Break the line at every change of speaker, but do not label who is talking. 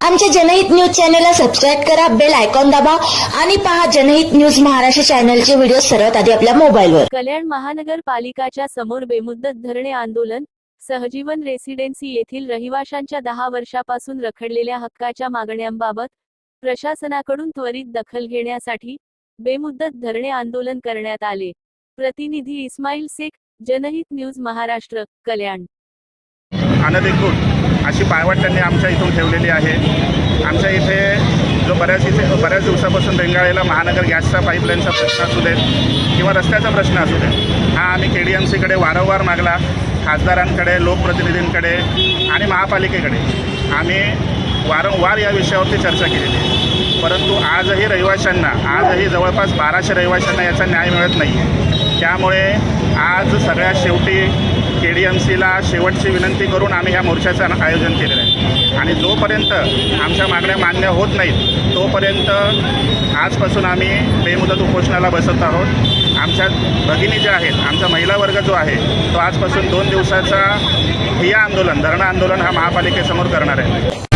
आमच्या जनहित न्यूज चॅनलला सबस्क्राईब करा बेल आयकॉन दाबा आणि पहा जनहित न्यूज महाराष्ट्र चॅनलचे व्हिडिओ सर्वात आधी आपल्या मोबाईलवर.
कल्याण महानगरपालिकाच्या समोर बेमुद्दत धरणे आंदोलन सहजीवन रेसिडेन्सी येथील रहिवाशांच्या दहा वर्षापासून रखडलेल्या हक्काच्या मागण्यांबाबत प्रशासनाकडून त्वरित दखल घेण्यासाठी बेमुद्दत धरणे आंदोलन करण्यात आले. प्रतिनिधी इस्माईल शेख जनहित न्यूज महाराष्ट्र कल्याण.
अनधिकृत अशी पायवाट त्यांनी आमच्या इथून ठेवलेली आहे. आमच्या इथे जो बऱ्याच इथे बऱ्याच दिवसापासून रेंगाळलेला महानगर गॅसचा पाईपलाईनचा प्रश्न असू देत किंवा रस्त्याचा प्रश्न असू दे हा आम्ही के डी एम सीकडे वारंवार मागला खासदारांकडे लोकप्रतिनिधींकडे आणि महापालिकेकडे. आम्ही वारंवार या विषयावरती चर्चा केलेली आहे. परंतु आजही रहिवाशांना आजही जवळपास बाराशे रहिवाशांना याचा न्याय मिळत नाही आहे त्यामुळे आज सगळ्यात शेवटी के डी एम सीला शेवटची विनंती करून आम्ही ह्या मोर्चाचं आयोजन केलेलं आहे. आणि जोपर्यंत आमच्या मागण्या मान्य होत नाहीत तोपर्यंत आजपासून आम्ही बेमुदत उपोषणाला बसत आहोत. आमच्या भगिनी ज्या आहेत आमचा महिला वर्ग जो आहे तो आजपासून दोन दिवसाचा ठिया आंदोलन धरणं आंदोलन हा महापालिकेसमोर करणार आहे.